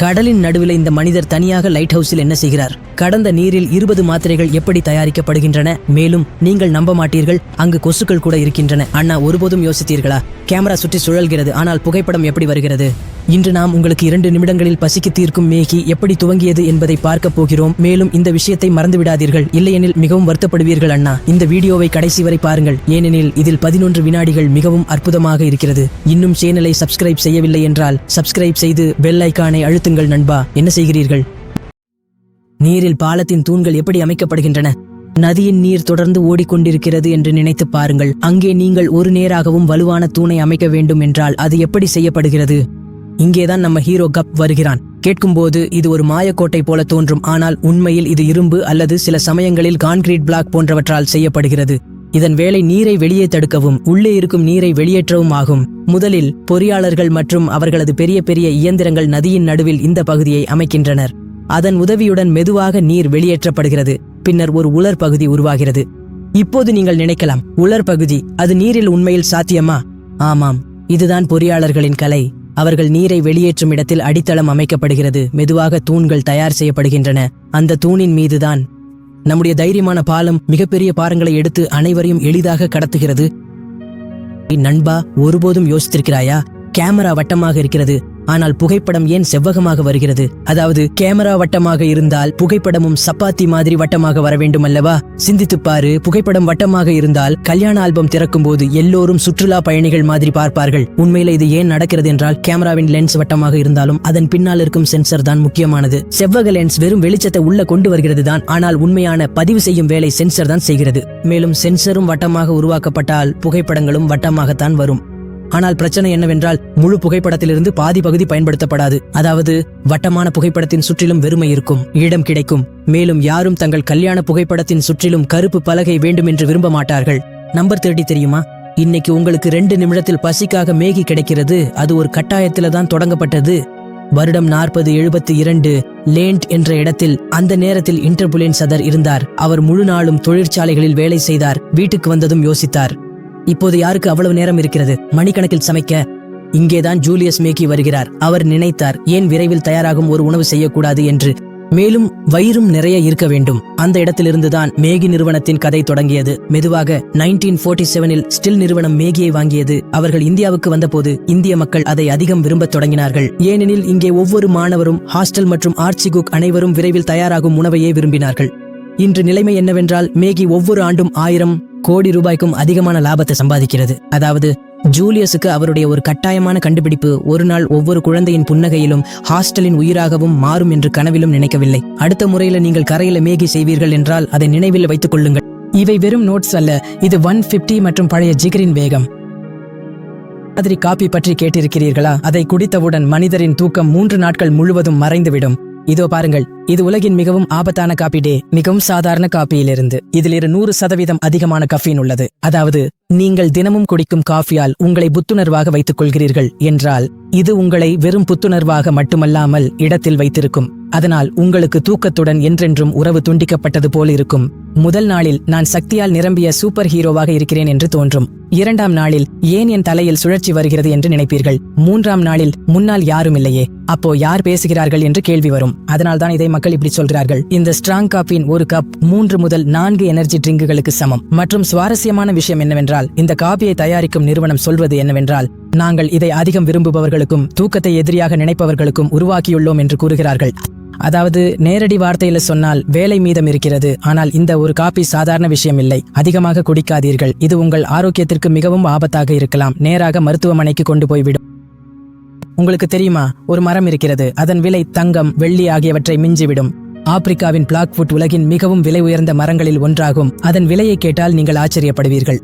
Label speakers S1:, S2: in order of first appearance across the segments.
S1: கடலின் நடுவில் இந்த மனிதர் தனியாக லைட் ஹவுஸில் என்ன செய்கிறார்? கடந்த நீரில் இருபது மாத்திரைகள் எப்படி தயாரிக்கப்படுகின்றன? மேலும் நீங்கள் நம்ப மாட்டீர்கள் அங்கு கொசுக்கள் கூட இருக்கின்றன. அண்ணா ஒருபோதும் யோசித்தீர்களா? கேமரா சுற்றி சுழல்கிறது ஆனால் புகைப்படம் எப்படி வருகிறது? இன்று நாம் உங்களுக்கு இரண்டு நிமிடங்களில் பசிக்கு தீர்க்கும் மேகி எப்படி துவங்கியது என்பதை பார்க்க போகிறோம். மேலும் இந்த விஷயத்தை மறந்து விடாதீர்கள் இல்லையெனில் மிகவும் வருத்தப்படுவீர்கள் அண்ணா. இந்த வீடியோவை கடைசி வரை பாருங்கள். ஏனெனில் இதில் பதினொன்று வினாடிகள் மிகவும் அற்புதமாக இருக்கிறது. இன்னும் சேனலை சப்ஸ்கிரைப் செய்யவில்லை என்றால் சப்ஸ்கிரைப் செய்து பெல் ஐக்கானை அழுத்துங்கள் நண்பா. என்ன செய்கிறீர்கள்? நீரில் பாலத்தின் தூண்கள் எப்படி அமைக்கப்படுகின்றன? நதியின் நீர் தொடர்ந்து ஓடிக்கொண்டிருக்கிறது என்று நினைத்து பாருங்கள். அங்கே நீங்கள் ஒரு நேராகவும் வலுவான தூணை அமைக்க வேண்டும் என்றால் அது எப்படி செய்யப்படுகிறது? இங்கேதான் நம்ம ஹீரோ கப் வருகிறான். கேட்கும்போது இது ஒரு மாயக்கோட்டை போல தோன்றும். ஆனால் உண்மையில் இது இரும்பு அல்லது சில சமயங்களில் கான்கிரீட் பிளாக் போன்றவற்றால் செய்யப்படுகிறது. இதன் வேலை நீரை வெளியே தடுக்கவும் உள்ளே இருக்கும் நீரை வெளியேற்றவும் ஆகும். முதலில் பொறியாளர்கள் மற்றும் அவர்களது பெரிய பெரிய இயந்திரங்கள் நதியின் நடுவில் இந்த பகுதியை அமைக்கின்றனர். அதன் உதவியுடன் மெதுவாக நீர் வெளியேற்றப்படுகிறது. பின்னர் ஒரு உலர் பகுதி உருவாகிறது. இப்போது நீங்கள் நினைக்கலாம் உலர் பகுதி அது நீரில் உண்மையில் சாத்தியமா? ஆமாம் இதுதான் பொறியாளர்களின் கலை. அவர்கள் நீரை வெளியேற்றும் இடத்தில் அடித்தளம் அமைக்கப்படுகிறது. மெதுவாக தூண்கள் தயார் செய்யப்படுகின்றன. அந்த தூணின் மீதுதான் நம்முடைய தைரியமான பாலம் மிகப்பெரிய பாரங்களை எடுத்து அனைவரையும் எளிதாக கடத்துகிறது. நண்பா ஒருபோதும் யோசித்திருக்கிறாயா? கேமரா வட்டமாக இருக்கிறது. ஆனால் புகைப்படம் ஏன் செவ்வகமாக வருகிறது? அதாவது கேமரா வட்டமாக இருந்தால் புகைப்படமும் சப்பாத்தி மாதிரி வட்டமாக வர வேண்டும் அல்லவா சிந்தித்துப் பாரு புகைப்படம் வட்டமாக இருந்தால் கல்யாண ஆல்பம் திறக்கும் போது எல்லோரும் சுற்றுலா பயணிகள் மாதிரி பார்ப்பார்கள். உண்மையில இது ஏன் நடக்கிறது என்றால் கேமராவின் லென்ஸ் வட்டமாக இருந்தாலும் அதன் பின்னால் இருக்கும் சென்சர் தான் முக்கியமானது. செவ்வக லென்ஸ் வெறும் வெளிச்சத்தை உள்ள கொண்டு வருகிறது தான் ஆனால் உண்மையான பதிவு செய்யும் வேலை சென்சர் தான் செய்கிறது. மேலும் சென்சரும் வட்டமாக உருவாக்கப்பட்டால் புகைப்படங்களும் வட்டமாகத்தான் வரும். ஆனால் பிரச்சனை என்னவென்றால் முழு புகைப்படத்திலிருந்து பாதி பகுதி பயன்படுத்தப்படாது. அதாவது வட்டமான புகைப்படத்தின் சுற்றிலும் வெறுமை இருக்கும் இடம் கிடைக்கும். மேலும் யாரும் தங்கள் கல்யாண புகைப்படத்தின் சுற்றிலும் கருப்பு பலகை வேண்டும் என்று விரும்ப மாட்டார்கள். நம்பர் தேடி தெரியுமா? இன்னைக்கு உங்களுக்கு ரெண்டு நிமிடத்தில் பசிக்காக மேகி கிடைக்கிறது. அது ஒரு கட்டாயத்தில தான் தொடங்கப்பட்டது. வருடம் நாற்பது எழுபத்தி இரண்டு லேண்ட் என்ற இடத்தில் அந்த நேரத்தில் இன்டர்புலேன் சதர் இருந்தார். அவர் முழு நாளும் தொழிற்சாலைகளில் வேலை செய்தார். வீட்டுக்கு வந்ததும் யோசித்தார். இப்போது யாருக்கு அவ்வளவு நேரம் இருக்கிறது? மணிக்கணக்கில் சமைக்க. இங்கேதான் ஜூலியஸ் மேக்கி வருகிறார். அவர் நினைத்தார் ஏன் விரைவில் தயாராகும் ஒரு உணவு செய்யக்கூடாது? என்று. மேலும் வயிறும் நிறைய இருக்க வேண்டும். அந்த இடத்திலிருந்துதான் மேகி நிறுவனத்தின் கதை தொடங்கியது. மெதுவாக நைன்டீன் போர்ட்டி செவனில் ஸ்டில் நிறுவனம் மேகியை வாங்கியது. அவர்கள் இந்தியாவுக்கு வந்தபோது இந்திய மக்கள் அதை அதிகம் விரும்பத் தொடங்கினார்கள். ஏனெனில் இங்கே ஒவ்வொரு மாணவரும் ஹாஸ்டல் மற்றும் ஆர்ச்சி குக் அனைவரும் விரைவில் தயாராகும் உணவையே விரும்பினார்கள். இன்று நிலைமை என்னவென்றால் மேகி ஒவ்வொரு ஆண்டும் ஆயிரம் கோடி ரூபாய்க்கும் அதிகமான லாபத்தை சம்பாதிக்கிறது. அதாவது ஜூலியஸுக்கு அவருடைய ஒரு கட்டாயமான கண்டுபிடிப்பு ஒரு நாள் ஒவ்வொரு குழந்தையின் புன்னகையிலும் ஹாஸ்டலின் உயிராகவும் மாறும் என்று கனவிலும் நினைக்கவில்லை. அடுத்த முறையில் நீங்கள் கரையில மேகி செய்வீர்கள் என்றால் அதை நினைவில் வைத்துக் கொள்ளுங்கள். இவை வெறும் நோட்ஸ் அல்ல இது ஒன் பிப்டி மற்றும் பழைய ஜிகரின் வேகம். மாதிரி காப்பி பற்றி கேட்டிருக்கிறீர்களா? அதை குடித்தவுடன் மனிதரின் தூக்கம் மூன்று நாட்கள் முழுவதும் மறைந்துவிடும். இதோ பாருங்கள் இது உலகின் மிகவும் ஆபத்தான காப்பி டே மிகவும் சாதாரண காப்பியிலிருந்து இதில் இரு நூறு சதவீதம் அதிகமான கஃபீன் உள்ளது. அதாவது நீங்கள் தினமும் குடிக்கும் காஃபியால் உங்களை புத்துணர்வாக வைத்துக் கொள்கிறீர்கள் என்றால் இது உங்களை வெறும் புத்துணர்வாக மட்டுமல்லாமல் இடத்தில் வைத்திருக்கும். அதனால் உங்களுக்கு தூக்கத்துடன் என்றென்றும் உறவு துண்டிக்கப்பட்டது போல் இருக்கும். முதல் நாளில் நான் சக்தியால் நிரம்பிய சூப்பர் ஹீரோவாக இருக்கிறேன் என்று தோன்றும். இரண்டாம் நாளில் ஏன் என் தலையில் சுழற்சி வருகிறது என்று நினைப்பீர்கள்? மூன்றாம் நாளில் முன்னால் யாரும் இல்லையே அப்போ யார் பேசுகிறார்கள் என்று கேள்வி வரும். அதனால் தான் இதை மக்கள் இப்படி சொல்கிறார்கள். இந்த ஸ்ட்ராங் காப்பியின் ஒரு கப் மூன்று முதல் நான்கு எனர்ஜி ட்ரிங்குகளுக்கு சமம். மற்றும் சுவாரஸ்யமான விஷயம் என்னவென்றால் இந்த காப்பியை தயாரிக்கும் நிறுவனம் சொல்வது என்னவென்றால் நாங்கள் இதை அதிகம் விரும்புபவர்களுக்கும் தூக்கத்தை எதிரியாக நினைப்பவர்களுக்கும் உருவாக்கியுள்ளோம் என்று கூறுகிறார்கள். அதாவது நேரடி வார்த்தையில சொன்னால் வேலை மீதம் இருக்கிறது. ஆனால் இந்த ஒரு காப்பி சாதாரண விஷயம் இல்லை. அதிகமாக குடிக்காதீர்கள். இது உங்கள் ஆரோக்கியத்திற்கு மிகவும் ஆபத்தாக இருக்கலாம். நேராக மருத்துவமனைக்கு கொண்டு போய்விடும் உங்களுக்கு தெரியுமா? ஒரு மரம் இருக்கிறது. அதன் விலை தங்கம் வெள்ளி ஆகியவற்றை மிஞ்சிவிடும். ஆப்பிரிக்காவின் பிளாக்வுட் உலகின் மிகவும் விலை உயர்ந்த மரங்களில் ஒன்றாகும். அதன் விலையை கேட்டால் நீங்கள் ஆச்சரியப்படுவீர்கள்.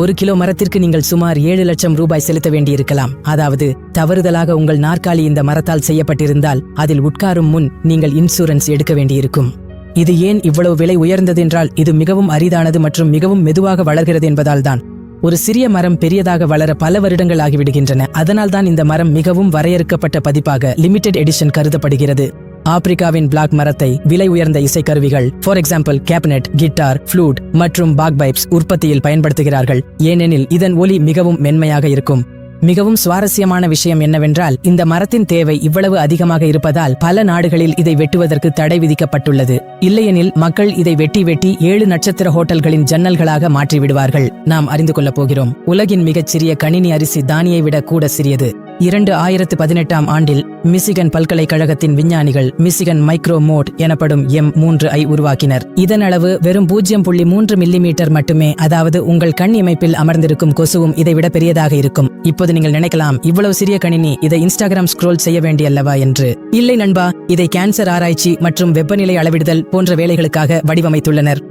S1: ஒரு கிலோ மரத்திற்கு நீங்கள் சுமார் ஏழு லட்சம் ரூபாய் செலுத்த வேண்டியிருக்கலாம். அதாவது தவறுதலாக உங்கள் நாற்காலி இந்த மரத்தால் செய்யப்பட்டிருந்தால் அதில் உட்காரும் முன் நீங்கள் இன்சூரன்ஸ் எடுக்க வேண்டியிருக்கும். இது ஏன் இவ்வளவு விலை உயர்ந்தது என்றால் இது மிகவும் அரிதானது மற்றும் மிகவும் மெதுவாக வளர்கிறது என்பதால்தான். ஒரு சிறிய மரம் பெரியதாக வளர பல வருடங்கள் ஆகிவிடுகின்றன. அதனால் தான் இந்த மரம் மிகவும் வரையறுக்கப்பட்ட பதிப்பாக லிமிடெட் எடிஷன் கருதப்படுகிறது. ஆப்பிரிக்காவின் பிளாக் மரத்தை விலை உயர்ந்த இசைக்கருவிகள் for example cabinet guitar flute மற்றும் பாக் பைப்ஸ் உற்பத்தியில் பயன்படுத்துகிறார்கள். ஏனெனில் இதன் ஒலி மிகவும் மென்மையாக இருக்கும். மிகவும் சுவாரஸ்யமான விஷயம் என்னவென்றால் இந்த மரத்தின் தேவை இவ்வளவு அதிகமாக இருப்பதால் பல நாடுகளில் இதை வெட்டுவதற்கு தடை விதிக்கப்பட்டுள்ளது. இல்லையெனில் மக்கள் இதை வெட்டி வெட்டி ஏழு நட்சத்திர ஹோட்டல்களின் ஜன்னல்களாக மாற்றி விடுவார்கள் நாம் அறிந்து கொள்ளப் போகிறோம் உலகின் மிகச்சிறிய கணினி அரிசி தானியை விட கூட சிறியது. இரண்டு ஆயிரத்து பதினெட்டாம் ஆண்டில் மிசிகன் பல்கலைக்கழகத்தின் விஞ்ஞானிகள் மிசிகன் மைக்ரோ மோட் எனப்படும் எம் மூன்று ஐ உருவாக்கினர். இதன் அளவு வெறும் பூஜ்ஜியம் புள்ளி மூன்று மில்லிமீட்டர் மட்டுமே அதாவது உங்கள் கண் இமைப்பில் அமர்ந்திருக்கும் கொசுவும் இதைவிட பெரியதாக இருக்கும். இப்போது நீங்கள் நினைக்கலாம். இவ்வளவு சிறிய கணினி இதை இன்ஸ்டாகிராம் ஸ்க்ரோல் செய்ய வேண்டியல்லவா என்று. இல்லை நண்பா இதை கேன்சர் ஆராய்ச்சி மற்றும் வெப்பநிலை அளவிடுதல் போன்ற வேலைகளுக்காக வடிவமைத்துள்ளனர்.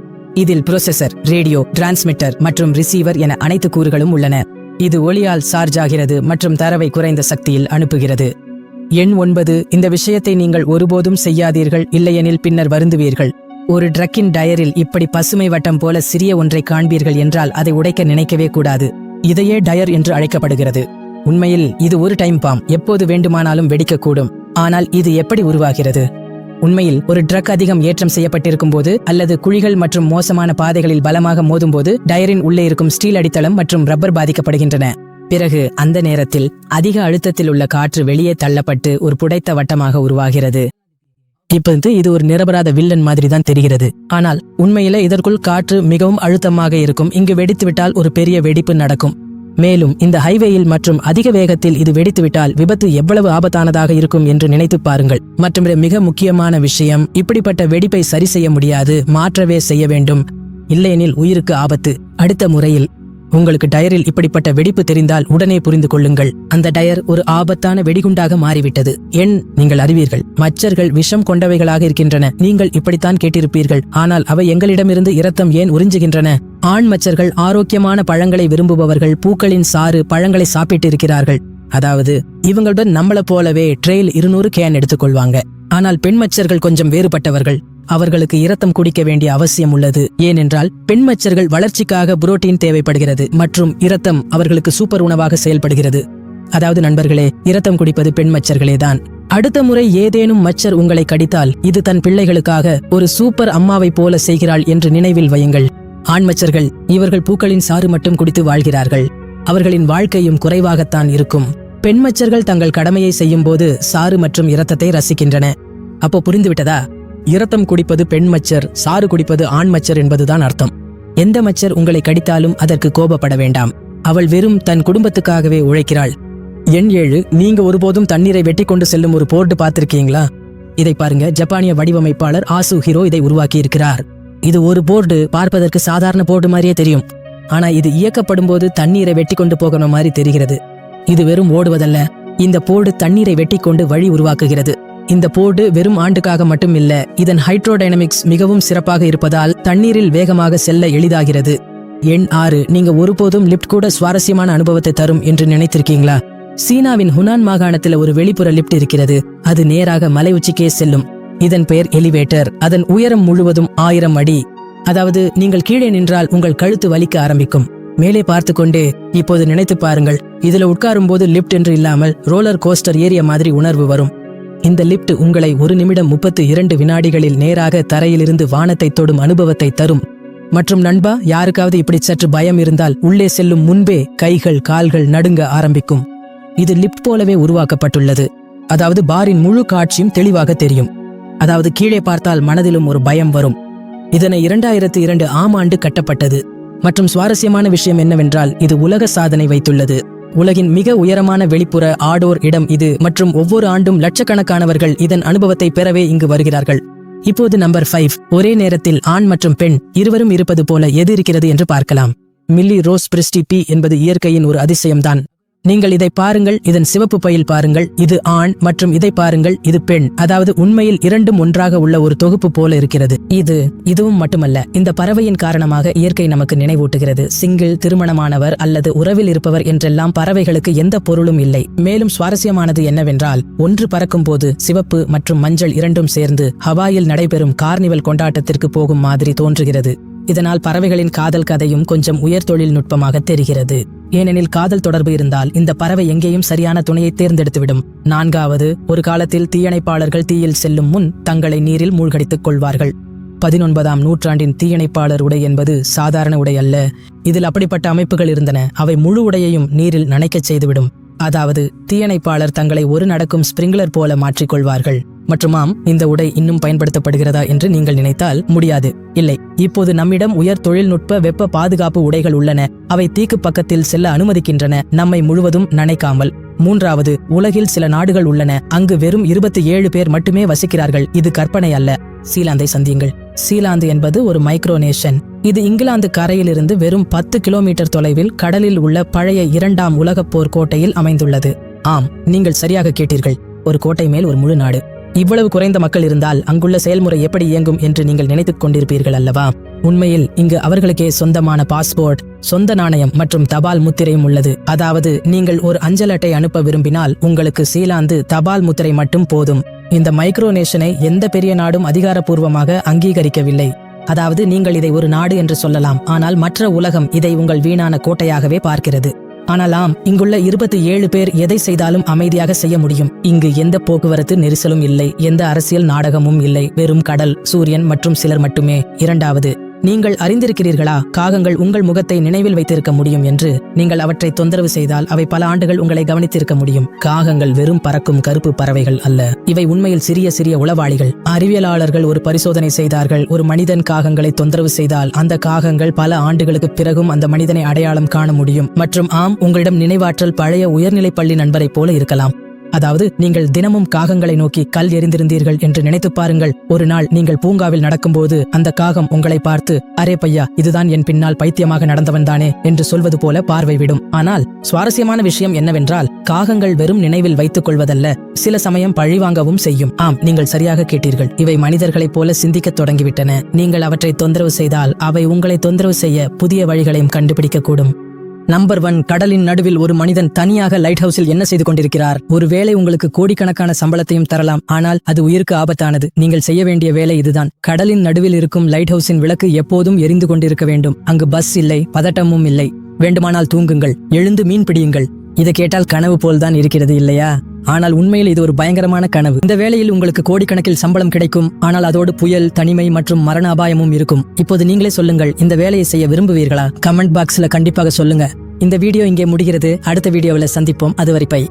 S1: இதில் ப்ரோசெசர் ரேடியோ டிரான்ஸ்மிட்டர் மற்றும் ரிசீவர் என அனைத்து கூறுகளும் உள்ளன. இது ஒளியால் சார்ஜ் ஆகிறது மற்றும் தரவை குறைந்த சக்தியில் அனுப்புகிறது. எண் ஒன்பது இந்த விஷயத்தை நீங்கள் ஒருபோதும் செய்யாதீர்கள் இல்லையெனில் பின்னர் வருந்துவீர்கள். ஒரு ட்ரக்கின் டயரில் இப்படி பசுமை வட்டம் போல சிறிய ஒன்றை காண்பீர்கள் என்றால் அதை உடைக்க நினைக்கவே கூடாது. இதையே டயர் என்று அழைக்கப்படுகிறது. உண்மையில் இது ஒரு டைம் பாம் எப்போது வேண்டுமானாலும் வெடிக்கக்கூடும். ஆனால் இது எப்படி உருவாகிறது? உண்மையில் ஒரு ட்ரக் அதிகம் ஏற்றம் செய்யப்பட்டிருக்கும் போது அல்லது குழிகள் மற்றும் மோசமான பாதைகளில் பலமாக மோதும்போது டயரின் உள்ளே இருக்கும் ஸ்டீல் அடித்தளம் மற்றும் ரப்பர் பாதிக்கப்படுகின்றன. பிறகு அந்த நேரத்தில் அதிக அழுத்தத்தில் உள்ள காற்று வெளியே தள்ளப்பட்டு ஒரு புடைத்த வட்டமாக உருவாகிறது. இப்போது இது ஒரு நிரபராத வில்லன் மாதிரி தான் தெரிகிறது. ஆனால் உண்மையில இதற்குள் காற்று மிகவும் அழுத்தமாக இருக்கும். இங்கு வெடித்துவிட்டால் ஒரு பெரிய வெடிப்பு நடக்கும். மேலும் இந்த ஹைவேயில் மற்றும் அதிக வேகத்தில் இது வெடித்துவிட்டால் விபத்து எவ்வளவு ஆபத்தானதாக இருக்கும் என்று நினைத்து பாருங்கள். மற்றும் மிக முக்கியமான விஷயம் இப்படிப்பட்ட வெடிப்பை சரி செய்ய முடியாது. மாற்றவே செய்ய வேண்டும். இல்லையெனில் உயிருக்கு ஆபத்து. அடுத்த முறையில். உங்களுக்கு டயரில் இப்படிப்பட்ட வெடிப்பு தெரிந்தால் உடனே புரிந்து கொள்ளுங்கள். அந்த டயர் ஒரு ஆபத்தான வெடிகுண்டாக மாறிவிட்டது. எண் நீங்கள் அறிவீர்கள். மச்சர்கள் விஷம் கொண்டவைகளாக இருக்கின்றன. நீங்கள் இப்படித்தான் கேட்டிருப்பீர்கள். ஆனால் அவை எங்களிடமிருந்து இரத்தம் ஏன் உறிஞ்சுகின்றன? ஆண் மச்சர்கள் ஆரோக்கியமான பழங்களை விரும்புபவர்கள் பூக்களின் சாறு பழங்களை சாப்பிட்டு இருக்கிறார்கள் அதாவது இவங்களுடன் நம்மள போலவே ட்ரெயில் இருநூறு கேன் எடுத்துக்கொள்வாங்க. ஆனால் பெண் மச்சர்கள் கொஞ்சம் வேறுபட்டவர்கள். அவர்களுக்கு இரத்தம் குடிக்க வேண்டிய அவசியம் உள்ளது. ஏனென்றால் பெண் மச்சர்கள் வளர்ச்சிக்காக புரோட்டீன் தேவைப்படுகிறது மற்றும் இரத்தம் அவர்களுக்கு சூப்பர் உணவாக செயல்படுகிறது. அதாவது நண்பர்களே இரத்தம் குடிப்பது பெண் மச்சர்களே தான். அடுத்த முறை ஏதேனும் மச்சர் உங்களை கடித்தால் இது தன் பிள்ளைகளுக்காக ஒரு சூப்பர் அம்மாவை போல செய்கிறாள் என்று நினைவில் வையுங்கள். ஆண்மச்சர்கள் இவர்கள் பூக்களின் சாறு மட்டும் குடித்து வாழ்கிறார்கள். அவர்களின் வாழ்க்கையும் குறைவாகத்தான் இருக்கும். பெண்மச்சர்கள் தங்கள் கடமையை செய்யும் போது சாறு மற்றும் இரத்தத்தை ரசிக்கின்றன. அப்போ புரிந்துவிட்டதா? இரத்தம் குடிப்பது பெண் மச்சர் சாறு குடிப்பது ஆண் மச்சர் என்பதுதான் அர்த்தம். எந்த மச்சர் உங்களை கடித்தாலும் அதற்கு கோபப்பட வேண்டாம். அவள் வெறும் தன் குடும்பத்துக்காகவே உழைக்கிறாள். எண் ஏழு நீங்க ஒருபோதும் தண்ணீரை வெட்டி கொண்டு செல்லும் ஒரு போர்டு பார்த்திருக்கீங்களா? இதை பாருங்க ஜப்பானிய வடிவமைப்பாளர் ஆசு ஹீரோ இதை உருவாக்கி இருக்கிறார் இது ஒரு போர்டு பார்ப்பதற்கு சாதாரண போர்டு மாதிரியே தெரியும். ஆனா இது இயக்கப்படும் போது தண்ணீரை வெட்டி கொண்டு போகணும் மாதிரி தெரிகிறது. இது வெறும் ஓடுவதல்ல இந்த போர்டு தண்ணீரை வெட்டி கொண்டு வழி உருவாக்குகிறது. இந்த போர்டு வெறும் ஆண்டுக்காக மட்டும் இல்ல இதன் ஹைட்ரோடைனமிக்ஸ் மிகவும் சிறப்பாக இருப்பதால் தண்ணீரில் வேகமாக செல்ல எளிதாகிறது. எண் ஆறு நீங்க ஒருபோதும் லிப்ட் கூட சுவாரஸ்யமான அனுபவத்தை தரும் என்று நினைத்திருக்கீங்களா? சீனாவின் ஹுனான் மாகாணத்தில் ஒரு வெளிப்புற லிப்ட் இருக்கிறது அது நேராக மலை உச்சிக்கே செல்லும். இதன் பெயர் எலிவேட்டர் அதன் உயரம் முழுவதும் ஆயிரம் அடி. அதாவது நீங்கள் கீழே நின்றால் உங்கள் கழுத்து வலிக்க ஆரம்பிக்கும். மேலே பார்த்து கொண்டே இப்போது நினைத்து பாருங்கள் இதுல உட்காரும் போது லிப்ட் என்று இல்லாமல் ரோலர் கோஸ்டர் ஏறிய மாதிரி உணர்வு வரும். இந்த லிப்ட் உங்களை ஒரு நிமிடம் முப்பத்து இரண்டு வினாடிகளில் நேராக தரையிலிருந்து வானத்தை தொடும் அனுபவத்தை தரும். மற்றும் நண்பா யாருக்காவது இப்படி சற்று பயம் இருந்தால் உள்ளே செல்லும் முன்பே கைகள் கால்கள் நடுங்க ஆரம்பிக்கும். இது லிப்ட் போலவே உருவாக்கப்பட்டுள்ளது. அதாவது பாரின் முழு காட்சியும் தெளிவாக தெரியும். அதாவது கீழே பார்த்தால் மனதிலும் ஒரு பயம் வரும். இதனை இரண்டாயிரத்து இரண்டு ஆம் ஆண்டு கட்டப்பட்டது. மற்றும் சுவாரஸ்யமான விஷயம் என்னவென்றால் இது உலக சாதனை வைத்துள்ளது. உலகின் மிக உயரமான வெளிப்புற ஆடோர் இடம் இது மற்றும் ஒவ்வொரு ஆண்டும் லட்சக்கணக்கானவர்கள் இதன் அனுபவத்தை பெறவே இங்கு வருகிறார்கள். இப்போது நம்பர் ஃபைவ் ஒரே நேரத்தில் ஆண் மற்றும் பெண் இருவரும் இருப்பது போல எது இருக்கிறது என்று பார்க்கலாம். மில்லி ரோஸ் பிரிஸ்டி பி என்பது இயற்கையின் ஒரு அதிசயம்தான். நீங்கள் இதை பாருங்கள் இதன் சிவப்பு பையில் பாருங்கள் இது ஆண் மற்றும் இதை பாருங்கள் இது பெண். அதாவது உண்மையில் இரண்டும் ஒன்றாக உள்ள ஒரு தொகுப்பு போல இருக்கிறது. இது இதுவும் மட்டுமல்ல இந்த பறவையின் காரணமாக இயற்கை நமக்கு நினைவூட்டுகிறது. சிங்கிள் திருமணமானவர் அல்லது உறவில் இருப்பவர் என்றெல்லாம் பறவைகளுக்கு எந்த பொருளும் இல்லை. மேலும் சுவாரஸ்யமானது என்னவென்றால் ஒன்று பறக்கும் போது சிவப்பு மற்றும் மஞ்சள் இரண்டும் சேர்ந்து ஹவாயில் நடைபெறும் கார்னிவல் கொண்டாட்டத்திற்கு போகும் மாதிரி தோன்றுகிறது. இதனால் பறவைகளின் காதல் கதையும் கொஞ்சம் உயர் தொழில்நுட்பமாக தெரிகிறது. ஏனெனில் காதல் தொடர்பு இருந்தால் இந்த பறவை எங்கேயும் சரியான துணையை தேர்ந்தெடுத்துவிடும். நான்காவது ஒரு காலத்தில் தீயணைப்பாளர்கள் தீயில் செல்லும் முன் தங்களை நீரில் மூழ்கடித்துக் கொள்வார்கள். பதினொன்பதாம் நூற்றாண்டின் தீயணைப்பாளர் உடை என்பது சாதாரண உடை அல்ல. இதில் அப்படிப்பட்ட அமைப்புகள் இருந்தன. அவை முழு உடையையும் நீரில் நனைக்கச் செய்துவிடும். அதாவது தீயணைப்பாளர் தங்களை ஒரு நடக்கும் ஸ்பிரிங்லர் போல மாற்றிக்கொள்வார்கள். மற்றுமாம் இந்த உடை இன்னும் பயன்படுத்தப்படுகிறதா என்று நீங்கள் நினைத்தால் முடியாது. இல்லை இப்போது நம்மிடம் உயர் தொழில்நுட்ப வெப்ப பாதுகாப்பு உடைகள் உள்ளன. அவை தீக்கு பக்கத்தில் செல்ல அனுமதிக்கின்றன. நம்மை முழுவதும் நனைக்காமல். மூன்றாவது உலகில் சில நாடுகள் உள்ளன. அங்கு வெறும் இருபத்தி ஏழு பேர் மட்டுமே வசிக்கிறார்கள். இது கற்பனை அல்ல. சீலாந்தை சந்தியுங்கள். சீலாந்து என்பது ஒரு மைக்ரோனேஷன். இது இங்கிலாந்து கரையிலிருந்து வெறும் பத்து கிலோமீட்டர் தொலைவில் கடலில் உள்ள பழைய இரண்டாம் உலகப் போர் கோட்டையில் அமைந்துள்ளது. ஆம் நீங்கள் சரியாக கேட்டீர்கள். ஒரு கோட்டை மேல் ஒரு முழு நாடு. இவ்வளவு குறைந்த மக்கள் இருந்தால் அங்குள்ள செயல்முறை எப்படி இயங்கும் என்று நீங்கள் நினைத்துக் கொண்டிருப்பீர்கள் அல்லவா? உண்மையில் இங்கு அவர்களுக்கே சொந்தமான பாஸ்போர்ட் சொந்த நாணயம் மற்றும் தபால் முத்திரையும் உள்ளது. அதாவது நீங்கள் ஒரு அஞ்சல் அட்டை அனுப்ப விரும்பினால் உங்களுக்கு சீலாந்து தபால் முத்திரை மட்டும் போதும். இந்த மைக்ரோநேஷனை எந்த பெரிய நாடும் அதிகாரப்பூர்வமாக அங்கீகரிக்கவில்லை. அதாவது நீங்கள் இதை ஒரு நாடு என்று சொல்லலாம். ஆனால் மற்ற உலகம் இதை உங்கள் வீணான கோட்டையாகவே பார்க்கிறது. ஆனால் ஆம் இங்குள்ள இருபத்தி ஏழு பேர் எதை செய்தாலும் அமைதியாக செய்ய முடியும். இங்கு எந்த போக்குவரத்து நெரிசலும் இல்லை. எந்த அரசியல் நாடகமும் இல்லை. வெறும் கடல் சூரியன் மற்றும் சிலர் மட்டுமே. இரண்டாவது நீங்கள் அறிந்திருக்கிறீர்களா? காகங்கள் உங்கள் முகத்தை நினைவில் வைத்திருக்க முடியும் என்று நீங்கள் அவற்றை தொந்தரவு செய்தால் அவை பல ஆண்டுகள் உங்களை கவனித்திருக்க முடியும். காகங்கள் வெறும் பறக்கும் கருப்பு பறவைகள் அல்ல. இவை உண்மையில் சிறிய சிறிய உளவாளிகள். அறிவியலாளர்கள் ஒரு பரிசோதனை செய்தார்கள். ஒரு மனிதன் காகங்களை தொந்தரவு செய்தால் அந்த காகங்கள் பல ஆண்டுகளுக்கு பிறகும் அந்த மனிதனை அடையாளம் காண முடியும். மற்றும் ஆம் உங்களிடம் நினைவாற்றல் பழைய உயர்நிலைப் பள்ளி நண்பரைப் போல இருக்கலாம். அதாவது நீங்கள் தினமும் காகங்களை நோக்கி கல் எறிந்திருந்தீர்கள் என்று நினைத்துப் பாருங்கள். ஒரு நாள் நீங்கள் பூங்காவில் நடக்கும்போது அந்த காகம் உங்களை பார்த்து அரே பையா இதுதான் என் பின்னால் பைத்தியமாக நடந்தவன் தானே என்று சொல்வது போல பார்வை விடும். ஆனால் சுவாரஸ்யமான விஷயம் என்னவென்றால் காகங்கள் வெறும் நினைவில் வைத்துக் கொள்வதல்ல சில சமயம் பழிவாங்கவும் செய்யும். ஆம் நீங்கள் சரியாக கேட்டீர்கள். இவை மனிதர்களைப் போல சிந்திக்கத் தொடங்கிவிட்டன. நீங்கள் அவற்றை தொந்தரவு செய்தால் அவை உங்களை தொந்தரவு செய்ய புதிய வழிகளையும் கண்டுபிடிக்கக்கூடும் நம்பர் ஒன் கடலின் நடுவில் ஒரு மனிதன் தனியாக லைட் ஹவுஸில் என்ன செய்து கொண்டிருக்கிறார்? ஒருவேளை உங்களுக்கு கோடிக்கணக்கான சம்பளத்தையும் தரலாம் ஆனால் அது உயிருக்கு ஆபத்தானது. நீங்கள் செய்ய வேண்டிய வேலை இதுதான். கடலின் நடுவில் இருக்கும் லைட் ஹவுஸின் விளக்கு எப்போதும் எரிந்து கொண்டிருக்க வேண்டும். அங்கு பஸ் இல்லை பதட்டமும் இல்லை. வேண்டுமானால் தூங்குங்கள். எழுந்து மீன் பிடியுங்கள். இதை கேட்டால் கனவு போல்தான் இருக்கிறது இல்லையா? ஆனால் உண்மையில் இது ஒரு பயங்கரமான கனவு. இந்த வேளையில் உங்களுக்கு கோடிக்கணக்கில் சம்பளம் கிடைக்கும். ஆனால் அதோடு புயல் தனிமை மற்றும் மரண அபாயமும் இருக்கும். இப்போது நீங்களே சொல்லுங்கள் இந்த வேலையை செய்ய விரும்புவீர்களா? கமெண்ட் பாக்ஸ்ல கண்டிப்பாக சொல்லுங்க. இந்த வீடியோ இங்கே முடிகிறது. அடுத்த வீடியோவில் சந்திப்போம். அதுவரை பை.